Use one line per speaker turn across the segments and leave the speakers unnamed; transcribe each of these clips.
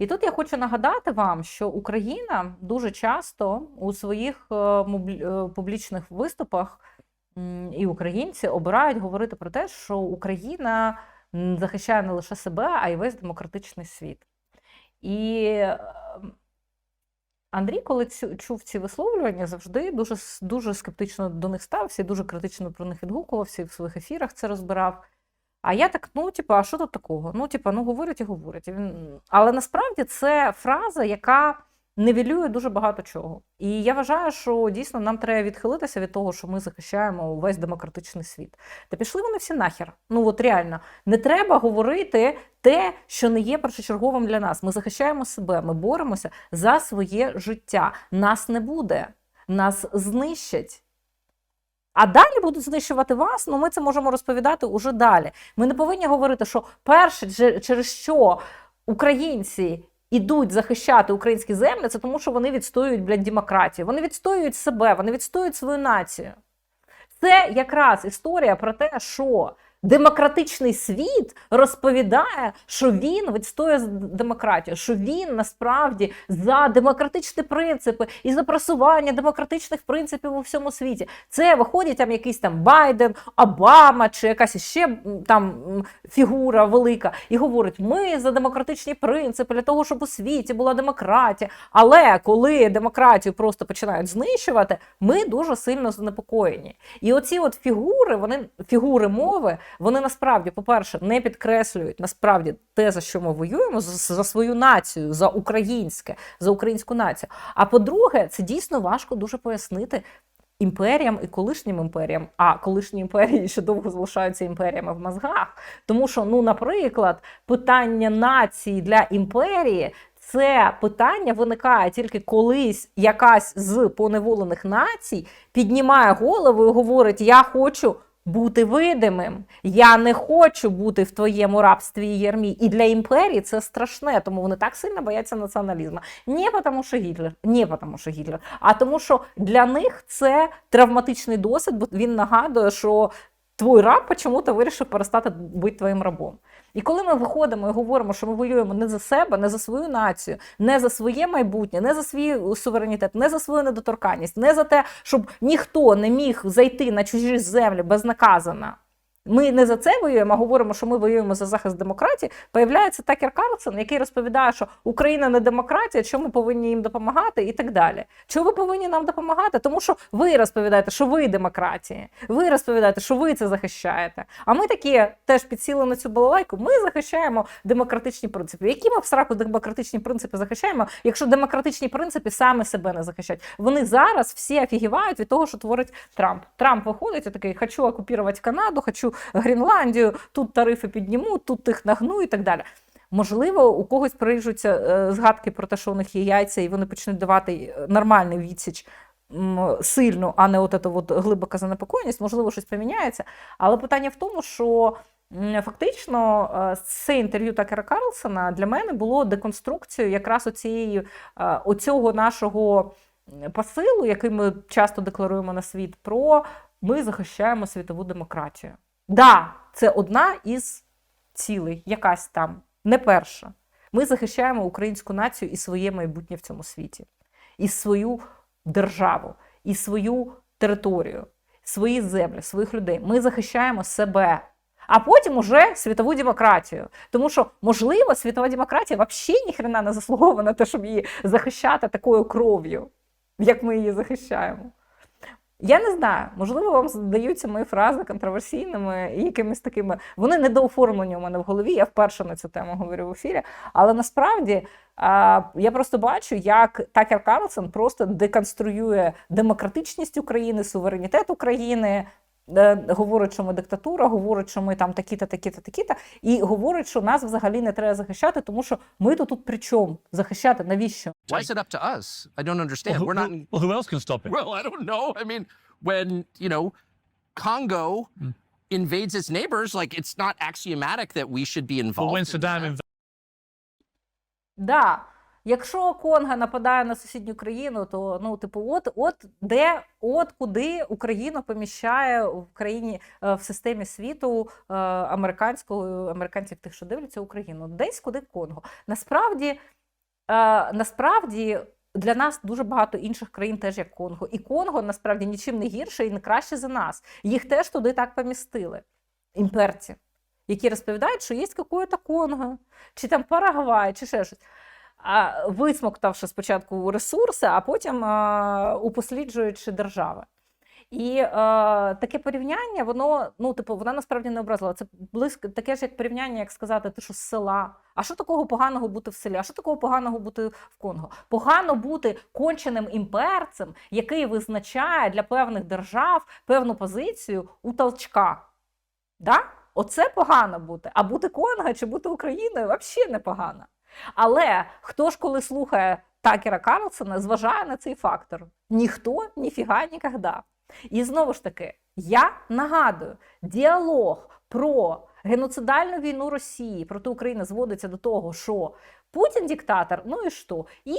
І тут я хочу нагадати вам, що Україна дуже часто у своїх е, е, публічних виступах і українці обирають говорити про те, що Україна захищає не лише себе, а й весь демократичний світ. І е, Андрій, коли чув ці висловлювання, завжди дуже, дуже скептично до них ставився дуже критично про них відгукувався і в своїх ефірах це розбирав. А я так, ну, типу, а що тут такого? Ну, типу, ну говорять і говорять. Але насправді це фраза, яка нівелює дуже багато чого. І я вважаю, що дійсно нам треба відхилитися від того, що ми захищаємо весь демократичний світ. Та пішли вони всі нахер. Ну от реально, не треба говорити те, що не є першочерговим для нас. Ми захищаємо себе, ми боремося за своє життя. Нас не буде, нас знищать. А далі будуть знищувати вас, ну ми це можемо розповідати уже далі. Ми не повинні говорити, що перше, через що українці ідуть захищати українські землі, це тому, що вони відстоюють блядь, демократію. Вони відстоюють себе, вони відстоюють свою націю. Це якраз історія про те, що демократичний світ розповідає, що він відстоює демократію, що він насправді за демократичні принципи і за просування демократичних принципів у всьому світі. Це виходить там якийсь там Байден, Обама чи якась ще там фігура велика, і говорить: ми за демократичні принципи для того, щоб у світі була демократія. Але коли демократію просто починають знищувати, ми дуже сильно занепокоєні. І оці от фігури, вони фігури мови, вони насправді, по-перше, не підкреслюють насправді те, за що ми воюємо, за, свою націю, за українське, за українську націю. А по-друге, це дійсно важко дуже пояснити. Імперіям і колишнім імперіям, а колишні імперії ще довго залишаються імперіями в мозгах. Тому що, ну, наприклад, питання нації для імперії це питання виникає тільки колись якась з поневолених націй піднімає голову і говорить: Я хочу бути видимим, я не хочу бути в твоєму рабстві і ярмі. І для імперії це страшне, тому вони так сильно бояться націоналізму. Не тому, що Гітлер, не тому, що Гітлер, а тому, що для них це травматичний досвід, бо він нагадує, що твій раб чому-то вирішив перестати бути твоїм рабом. І коли ми виходимо і говоримо, що ми воюємо не за себе, не за свою націю, не за своє майбутнє, не за свій суверенітет, не за свою недоторканність, не за те, щоб ніхто не міг зайти на чужі землі безнаказано. Ми не за це воюємо, а говоримо, що ми воюємо за захист демократії. Появляється Такер Карлсон, який розповідає, що Україна не демократія, чому ми повинні їм допомагати, і так далі. Чому ви повинні нам допомагати? Тому що ви розповідаєте, що ви демократія. Ви розповідаєте, що ви це захищаєте. А ми такі теж підсіли на цю балалайку. Ми захищаємо демократичні принципи. Які ми в сраку демократичні принципи захищаємо, якщо демократичні принципи саме себе не захищають? Вони зараз всі офігівають від того, що творить Трамп. Трамп виходить і такий: хочу окупувати Канаду, хочу Гренландію, тут тарифи підніму, тут тих нагну і так далі. Можливо, у когось приріжуться е, згадки про те, що у них є яйця, і вони почнуть давати е, нормальний відсіч сильну, а не от ета от глибока занепокоєність. Можливо, щось поміняється. Але питання в тому, що фактично е, це інтерв'ю Такера Карлсона для мене було деконструкцією якраз оцієї, оцього нашого посилу, який ми часто декларуємо на світ, про ми захищаємо світову демократію. Да, це одна із цілей, якась там, не перша. Ми захищаємо українську націю і своє майбутнє в цьому світі, і свою державу, і свою територію, свої землі, своїх людей. Ми захищаємо себе. А потім уже світову демократію. Тому що, можливо, світова демократія взагалі ніхрена не заслуговує на те, щоб її захищати такою кров'ю, як ми її захищаємо. Я не знаю, можливо, вам здаються мої фрази контроверсійними і якимись такими. Вони недооформлені у мене в голові. Я вперше на цю тему говорю в ефірі. Але насправді я просто бачу, як Такер Карлсон просто деконструює демократичність України, суверенітет України. Е, Говорить, що ми диктатура, говорить, що ми там такі-то, такі-то, такі-то, і говорить, що нас взагалі не треба захищати, тому що ми то тут при чому? Захищати навіщо?
Why is it up to us? I don't understand.
Well, who,
We're not.
who- well, who else can stop it?
Well, I don't know. I mean, when you know, Congo
Hmm.
invades its neighbors, like it's not axiomatic that we should be involved.
Well, when
in
Saddam
that.
invaded
Да. Якщо Конго нападає на сусідню країну, то ну, типу, от, от де, от куди Україна поміщає в країні е, в системі світу е, американського американців, тих, що дивляться Україну, десь куди Конго. Насправді насправді для нас дуже багато інших країн, теж як Конго. І Конго насправді нічим не гірше і не краще за нас. Їх теж туди так помістили. Імперці, які розповідають, що є какое-то Конго, чи там Парагвай, чи ще щось. Висмоктавши спочатку ресурси, а потім упосліджуючи держави. І е, таке порівняння, воно ну, типу, вона насправді не образила. Це близько таке ж як порівняння, як сказати, ти що з села. А що такого поганого бути в селі? А що такого поганого бути в Конго? Погано бути конченим імперцем, який визначає для певних держав певну позицію у толчках. Да? Оце погано бути. А бути Конго чи бути Україною взагалі не погано. Але хто ж коли слухає Такера Карлсона, зважає на цей фактор? Ніхто, ніфіга, ніколи. І знову ж таки, я нагадую, діалог про геноцидальну війну Росії проти України зводиться до того, що Путін диктатор, ну і що? І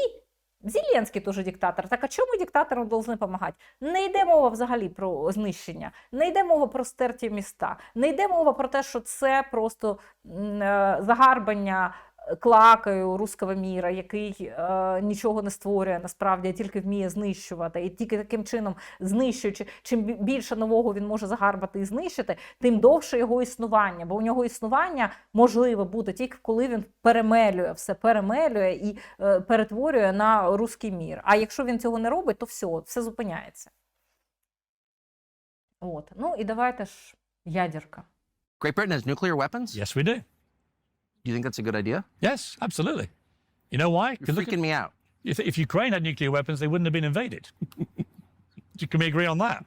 Зеленський теж диктатор. Так а чому диктаторам повинні допомагати? Не йде мова взагалі про знищення, не йде мова про стерті міста, не йде мова про те, що це просто е, загарбання клакою руского міра, який е, нічого не створює насправді, а тільки вміє знищувати. І тільки таким чином, знищуючи, чим більше нового він може загарбати і знищити, тим довше його існування. Бо у нього існування можливе бути тільки коли він перемелює все, перемелює і е, перетворює на руський мір. А якщо він цього не робить, то все, все зупиняється. От. Ну і давайте ж ядерка.
Great Britain has nuclear weapons?
Yes, we do.
Do you think that's a good idea?
Yes, absolutely. You know why?
You're
Because at,
freaking me out.
if, if Ukraine had nuclear weapons, they wouldn't have been invaded. Can we agree on that?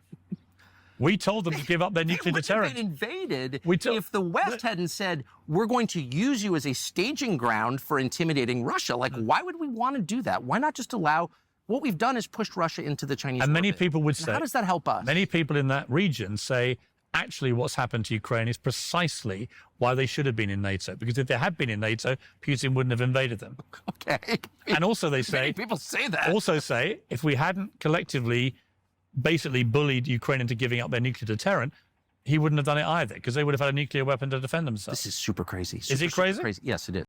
We told them to give up their
They
nuclear
have
deterrent.
been invaded
We told-
if the West hadn't said, we're going to use you as a staging ground for intimidating Russia. Like, why would we want to do that? Why not just allow what we've done is pushed Russia into the Chinese
And many
orbit.
people would
And
say,
how does that help us?
many people in that region say, actually, what's happened to Ukraine is precisely why they should have been in NATO. Because if they had been in NATO, Putin wouldn't have invaded them.
okay.
And also, they
Many
say,
people say that.
also say, if we hadn't collectively basically bullied Ukraine into giving up their nuclear deterrent, he wouldn't have done it either because they would have had a nuclear weapon to defend themselves.
this is super crazy.
Is it
Super, super
crazy?
crazy. Yes, it is.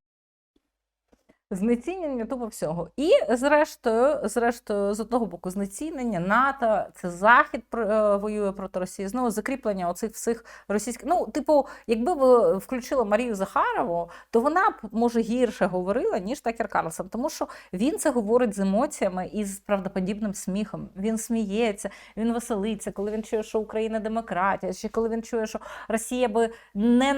Знецінення тупо всього. І зрештою, зрештою, з одного боку, знецінення НАТО, це Захід е, воює проти Росії. Знову закріплення оцих всіх російських. Ну, типу, якби ви включили Марію Захарову, то вона б може гірше говорила, ніж Такер Карлсон, тому що він це говорить з емоціями і з правдоподібним сміхом. Він сміється, він веселиться, коли він чує, що Україна демократія, чи коли він чує, що Росія би не,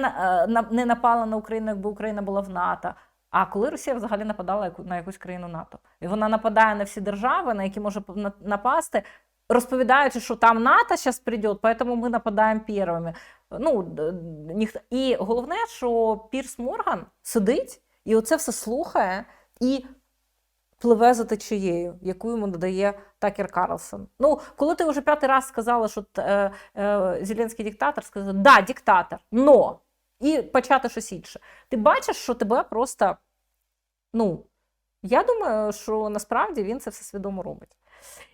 е, не напала на Україну, якби Україна була в НАТО. А коли Росія взагалі нападала на якусь країну НАТО, і вона нападає на всі держави, на які може напасти, розповідаючи, що там НАТО зараз прийде, тому ми нападаємо першими. Ну, ніхто... І головне, що Пірс Морган сидить і оце все слухає і пливе за течією, яку йому додає Такер Карлсон. Ну, коли ти вже п'ятий раз сказала, що е, е, Зеленський диктатор, сказав, да, диктатор, но. І почати щось інше. Ти бачиш, що тебе просто. Ну, я думаю, що насправді він це все свідомо робить.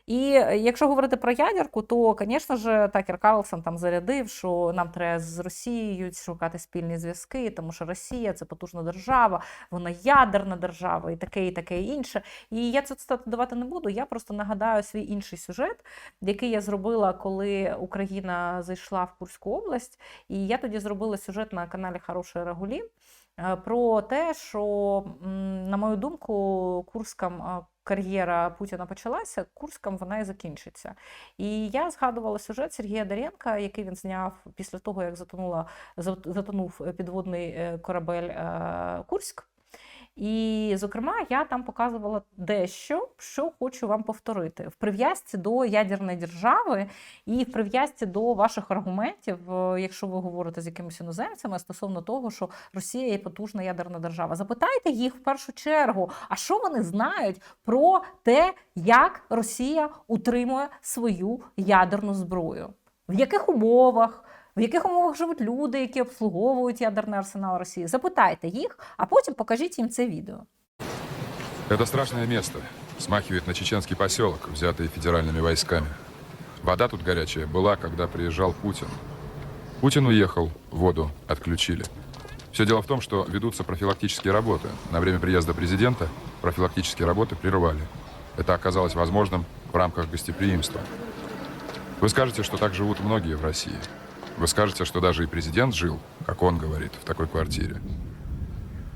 І е, якщо говорити про ядерку, то, звісно ж, Такер Карлсон там зарядив, що нам треба з Росією шукати спільні зв'язки, тому що Росія це потужна держава, вона ядерна держава, і таке, і таке і інше. І я це цитату давати не буду. Я просто нагадаю свій інший сюжет, який я зробила, коли Україна зайшла в Курську область. І я тоді зробила сюжет на каналі Хорошої Рагулі е, про те, що, на мою думку, Курськам е, кар'єра Путіна почалася, Курськом вона і закінчиться. І я згадувала сюжет Сергія Даренка, який він зняв після того, як затонула, затонув підводний е, корабель е, Курськ. І, зокрема, я там показувала дещо, що хочу вам повторити в прив'язці до ядерної держави і в прив'язці до ваших аргументів, е, якщо ви говорите з якимись іноземцями стосовно того, що Росія є потужна ядерна держава. Запитайте їх в першу чергу, а що вони знають про те, як Росія утримує свою ядерну зброю, в яких умовах В яких умовах живуть люди, які обслуговують ядерний арсенал Росії? Запитайте їх, а потім покажіть їм це відео.
Это страшное место. Смахивает на чеченский поселок, взятый федеральными войсками. Вода тут горячая была, когда приезжал Путин. Путин уехал, воду отключили. Все дело в том, что ведутся профилактические работы. На время приезда президента профилактические работы прервали. Это оказалось возможным в рамках гостеприимства. Вы скажете, что так живут многие в России. Вы скажете, что даже и президент жил, как он говорит, в такой квартире.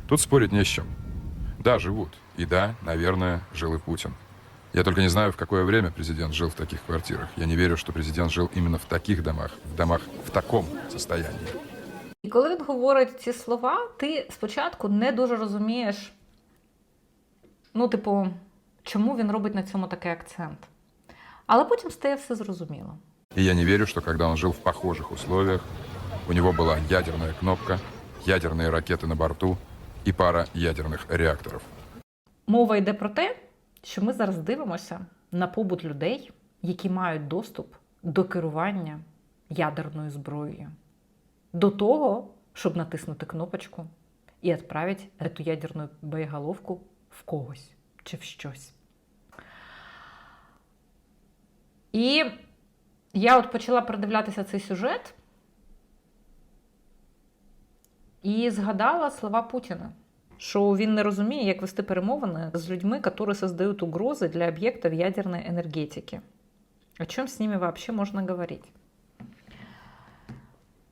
Тут спорить не с чем. Да, живут. И да, наверное, жил и Путин. Я только не знаю, в какое время президент жил в таких квартирах. Я не верю, что президент жил именно в таких домах, в домах в таком состоянии.
І коли він говорить ці слова, ти спочатку не дуже розумієш, ну, типу, чому він робить на цьому такий акцент. Але потім стає все зрозуміло.
И я не верю, что когда он жил в похожих условиях, у него была ядерная кнопка, ядерные ракеты на борту и пара ядерных реакторов.
Мова йде про те, що ми зараз дивимося на побут людей, які мають доступ до керування ядерною зброєю, до того, щоб натиснути кнопочку і відправити цю ядерну боєголовку в когось чи в щось. І я от почала передивлятися цей сюжет і згадала слова Путіна що він не розуміє, як вести перемовини з людьми, які создають угрози для об'єктів ядерної енергетики. О чому з ними взагалі можна говорити?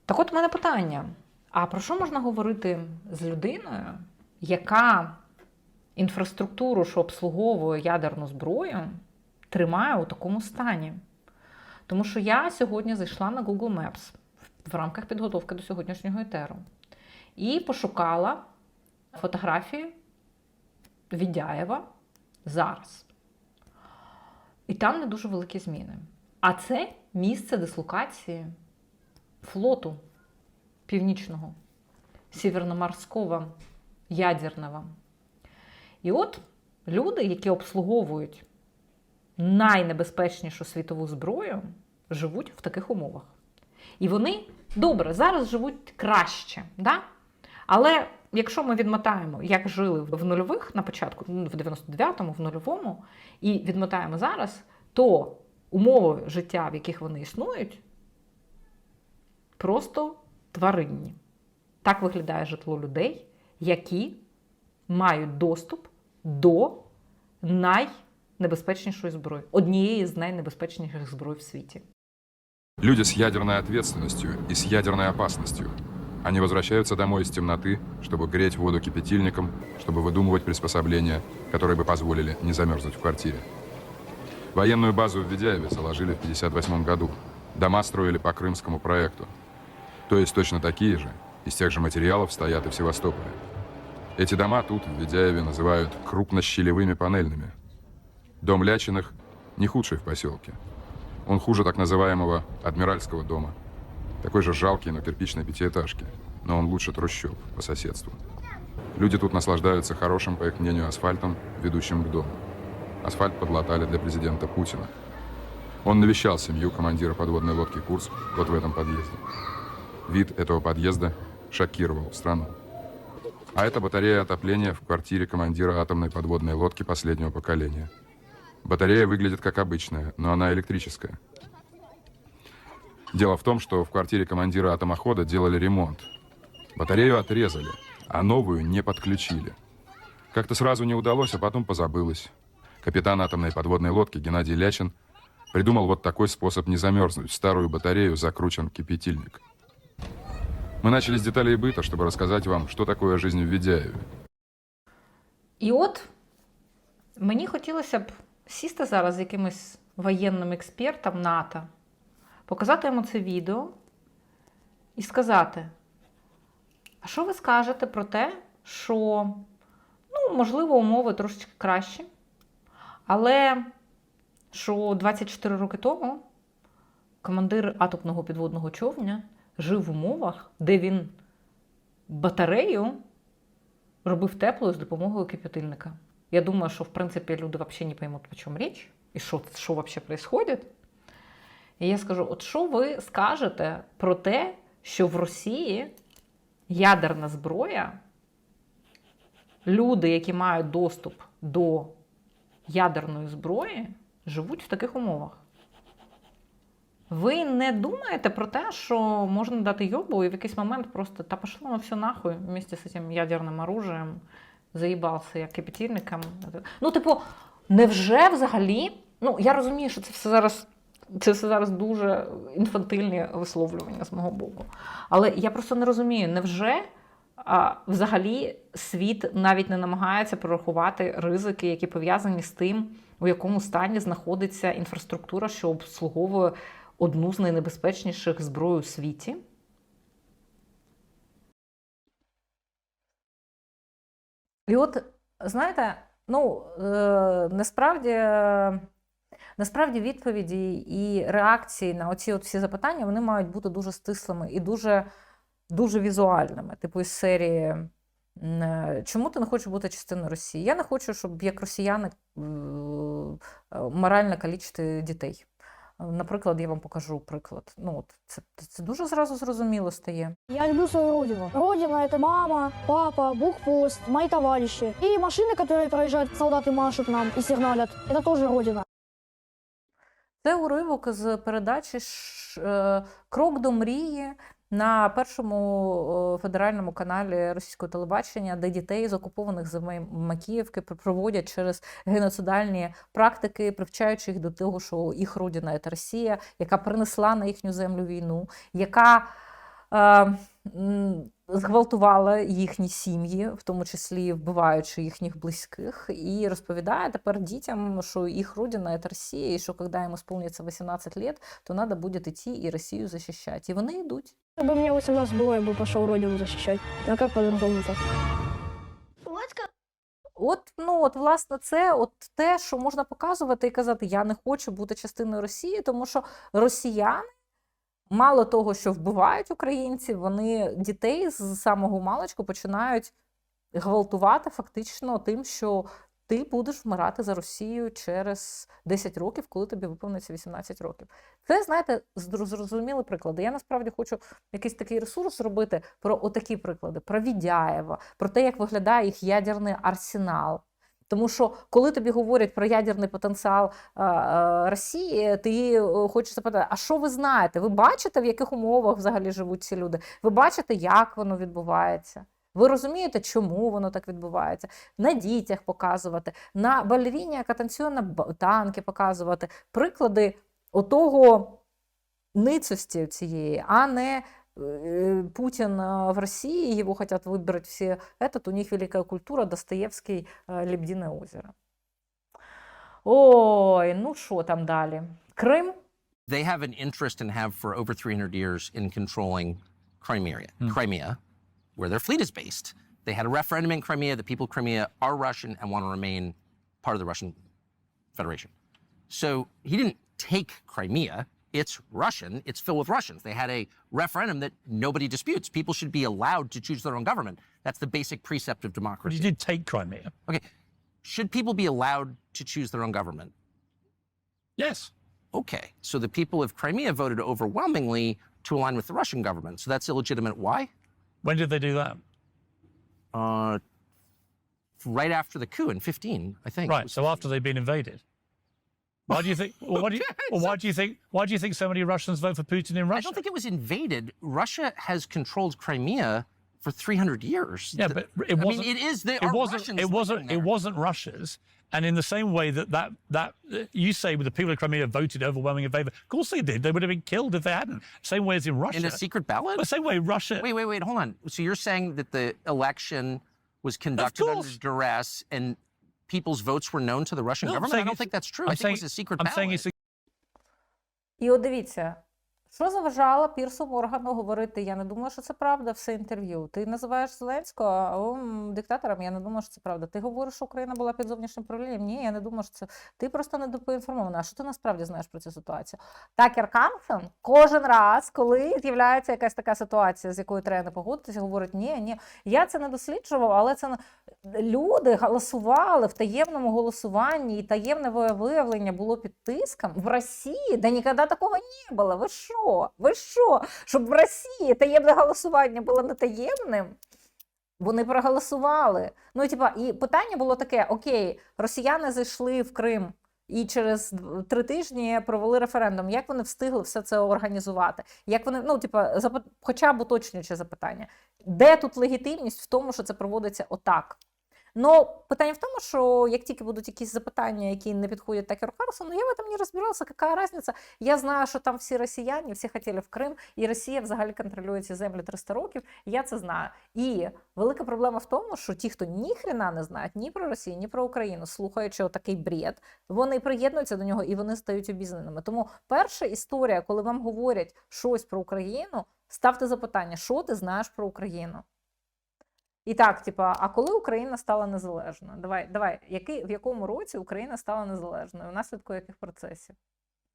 Так от у мене питання: а про що можна говорити з людиною, яка інфраструктуру, що обслуговує ядерну зброю, тримає у такому стані? Тому що я сьогодні зайшла на Google Maps в рамках підготовки до сьогоднішнього етеру і пошукала фотографії Відяєва зараз. І там не дуже великі зміни. А це місце дислокації флоту північного, сіверноморського, ядерного. І от люди, які обслуговують найнебезпечнішу світову зброю, живуть в таких умовах. І вони добре зараз живуть краще. Да? Але якщо ми відмотаємо, як жили в нульових на початку, ну, в 99-му, в нульовому, і відмотаємо зараз, то умови життя, в яких вони існують, просто тваринні. Так виглядає житло людей, які мають доступ до найнебезпечнішої зброї, однієї з найнебезпечніших зброй в світі.
Люди с ядерной ответственностью и с ядерной опасностью. Они возвращаются домой из темноты, чтобы греть воду кипятильником, чтобы выдумывать приспособления, которые бы позволили не замерзнуть в квартире. Военную базу в Ведяеве заложили в 1958 году. Дома строили по крымскому проекту. То есть точно такие же, из тех же материалов стоят и в Севастополе. Эти дома тут, в Ведяеве, называют крупнощелевыми панельными. Дом Лячиных не худший в поселке. Он хуже так называемого Адмиральского дома. Такой же жалкий, но кирпичной пятиэтажки. Но он лучше трущоб по соседству. Люди тут наслаждаются хорошим, по их мнению, асфальтом, ведущим к дому. Асфальт подлатали для президента Путина. Он навещал семью командира подводной лодки «Курск» вот в этом подъезде. Вид этого подъезда шокировал страну. А это батарея отопления в квартире командира атомной подводной лодки последнего поколения. Батарея выглядит как обычная, но она электрическая. Дело в том, что в квартире командира атомохода делали ремонт. Батарею отрезали, а новую не подключили. Как-то сразу не удалось, а потом позабылось. Капитан атомной подводной лодки Геннадий Лячин придумал вот такой способ не замерзнуть. В старую батарею закручен кипятильник. Мы начали с деталей быта, чтобы рассказать вам, что такое жизнь в Ведяеве.
І от мені хотілося б сісти зараз з якимось воєнним експертом НАТО, показати йому це відео і сказати: а що ви скажете про те, що, ну, можливо, умови трошечки кращі, але що 24 роки тому командир атомного підводного човня жив в умовах, де він батарею робив теплою з допомогою кипятильника. Я думаю, що в принципі люди взагалі не поймуть, по чому річ, і що, що взагалі відбувається. І я скажу: от що ви скажете про те, що в Росії ядерна зброя, люди, які мають доступ до ядерної зброї, живуть в таких умовах? Ви не думаєте про те, що можна дати йобу і в якийсь момент просто та пошло на все нахуй вместе з цим ядерним оружием, заїбався як кипятильником. Ну, типу, невже взагалі? Ну, я розумію, що це все зараз. Це все зараз дуже інфантильні висловлювання з мого боку. Але я просто не розумію, невже а, взагалі світ навіть не намагається прорахувати ризики, які пов'язані з тим, у якому стані знаходиться інфраструктура, що обслуговує одну з найнебезпечніших зброй у світі. І от, знаєте, ну е, насправді, е, насправді відповіді і реакції на оці от всі запитання вони мають бути дуже стислими і дуже, дуже візуальними. Типу із серії. е, Чому ти не хочеш бути частиною Росії? Я не хочу, щоб як росіяни е, морально калічити дітей. Наприклад, я вам покажу приклад. Ну, от це, це дуже зразу зрозуміло стає.
Я люблю свою родину. Родина — это мама, папа, блокпост, мои товарищи. И машины, которые проезжают, солдаты машут нам и сигналят. Это тоже родина.
Це уривок з передачі «Ш- е, Крок до мрії на першому федеральному каналі російського телебачення, де дітей з окупованих земель Макіївки проводять через геноцидальні практики, привчаючи їх до того, що їх родина це Росія, яка принесла на їхню землю війну, яка зґвалтувала їхні сім'ї, в тому числі вбиваючи їхніх близьких, і розповідає тепер дітям, що їх родина це Росія, і що коли їм исполнится 18 лет, то треба буде йти і Росію захищати. І вони йдуть.
Если бы мне 18 было, я бы пошел родину защищать. А как по-другому-то?
От, ну, от, власне, це от те, що можна показувати і казати, я не хочу бути частиною Росії, тому що росіяни, мало того, що вбивають українців, вони дітей з самого маличку починають гвалтувати фактично тим, що ти будеш вмирати за Росію через 10 років, коли тобі виповниться 18 років. Це, знаєте, зр- зрозуміли приклади. Я насправді хочу якийсь такий ресурс зробити про отакі приклади: про Відяєва, про те, як виглядає їх ядерний арсенал. Тому що коли тобі говорять про ядерний потенціал е, е, Росії, ти е, хочеш запитати, а що ви знаєте? Ви бачите, в яких умовах взагалі живуть ці люди? Ви бачите, як воно відбувається? Ви розумієте, чому воно так відбувається? На дітях показувати, на балеріні, яка танцює на танки показувати приклади отого ницості цієї, а не Путин э, в России, его хотят выбрать все этот, у них великая культура, Достоевский, э, Лебединое озеро. Ой, ну що там далі? Крим?
They have an interest and have for over 300 years in controlling Crimea, Crimea, where their fleet is based. They had a referendum in Crimea. The people of Crimea are Russian and want to remain part of the Russian Federation. So he didn't take Crimea. It's Russian. It's filled with Russians. They had a referendum that nobody disputes. People should be allowed to choose their own government. That's the basic precept of
But
democracy.
you did take Crimea.
Okay. Should people be allowed to choose their own government?
Yes.
Okay. So the people of Crimea voted overwhelmingly to align with the Russian government. So that's illegitimate. Why?
When did they do that?
Uh, right after the coup in 15, I think.
Right. So
15.
after they've been invaded. Why do you think? Well, what do you? Well, why do you think? Why do you think so many Russians vote for Putin in Russia?
I don't think it was invaded. Russia has controlled Crimea for 300 years.
Yeah, but it
I mean,
wasn't.
it is. There
it wasn't.
Russians
It wasn't. It wasn't Russia's. And in the same way that that that uh, you say, with the people of Crimea voted overwhelming in favor. Of course they did. They would have been killed if they hadn't. Same way as in Russia.
in a secret ballot?
the same way Russia.
Wait, wait, wait. Hold on. So you're saying that the election was conducted under duress and people's votes were known to the Russian
No, I'm
government? I
saying
don't
it's-
think that's true.
I'm
I think
saying-
it was a secret
I'm
ballot.
saying it's. A,
І от дивіться, що заважало Пірсу Моргану говорити, я не думаю, що це правда, все інтерв'ю. Ти називаєш Зеленського диктатором, я не думаю, що це правда. Ти говориш, що Україна була під зовнішнім правлінням. Ні, я не думаю, що це. Ти просто не поінформована. А що ти насправді знаєш про цю ситуацію? Такер Карлсон кожен раз, коли з'являється якась така ситуація, з якою треба не погодитися, говорить: ні, ні, я це не досліджував, але це люди голосували в таємному голосуванні, і таємне виявлення було під тиском в Росії, де ніколи такого не було. Ви що? Ви що? Щоб в Росії таємне голосування було не таємним? Вони проголосували. Ну, типа, і питання було таке: окей, росіяни зайшли в Крим. І через три тижні провели референдум. Як вони встигли все це організувати? Як вони, ну, типа, запит... хоча б уточнююче запитання, де тут легітимність в тому, що це проводиться отак? Но питання в тому, що як тільки будуть якісь запитання, які не підходять Такеру Карлсону, я в этом не розбиралася, яка різниця. Я знаю, що там всі росіяни, всі хотіли в Крим, і Росія взагалі контролює ці землі 300 років. Я це знаю. І велика проблема в тому, що ті, хто ні хрена не знають ні про Росію, ні про Україну, слухаючи отакий бред, вони приєднуються до нього і вони стають обізнаними. Тому перша історія, коли вам говорять щось про Україну, ставте запитання, що ти знаєш про Україну. І так, типа, а коли Україна стала незалежною? Давай, давай, який, в якому році Україна стала незалежною? Внаслідку яких процесів?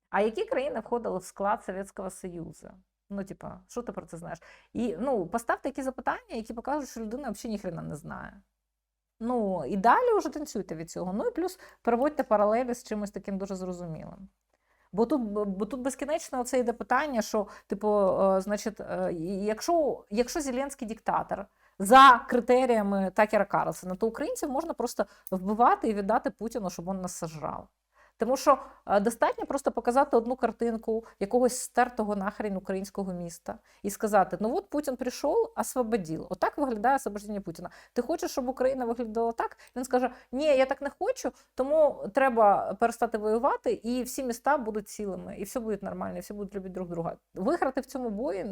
А які країни входили в склад Совєтського Союзу? Ну, типа, що ти про це знаєш? І ну, поставте які запитання, які покажуть, що людина взагалі ніхрена не знає. Ну, і далі вже танцюйте від цього. Ну і плюс переводьте паралелі з чимось таким дуже зрозумілим. Бо тут, бо тут безкінечно це йде питання, що, типу, е, значить, е, якщо, якщо Зеленський диктатор за критеріями Такера Карлсона, то українців можна просто вбивати і віддати Путіну, щоб він нас сожрав. Тому що е, достатньо просто показати одну картинку якогось стертого нахрен українського міста і сказати: ну от Путін прийшов, освободив. Отак виглядає освобождення Путіна. Ти хочеш, щоб Україна виглядала так? Він скаже: Ні, я так не хочу, тому треба перестати воювати, і всі міста будуть цілими, і все буде нормально, і всі будуть любити друг друга. Виграти в цьому бої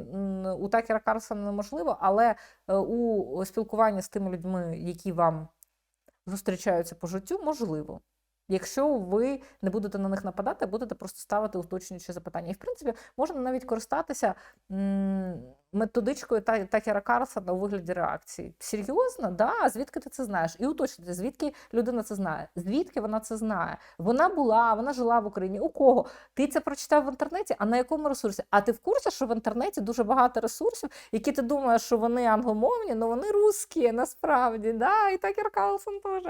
у Такера Карлсона неможливо, але е, у спілкуванні з тими людьми, які вам зустрічаються по життю, можливо. Якщо ви не будете на них нападати, будете просто ставити уточнюючі запитання. І в принципі можна навіть користатися методичкою Такера Карлсона у вигляді реакції. Серйозно, да? Звідки ти це знаєш? І уточнити, звідки людина це знає, звідки вона це знає. Вона була, вона жила в Україні. У кого? Ти це прочитав в інтернеті, а на якому ресурсі? А ти в курсі, що в інтернеті дуже багато ресурсів, які ти думаєш, що вони англомовні, але вони русські насправді. Да? І Такер Карлсон теж.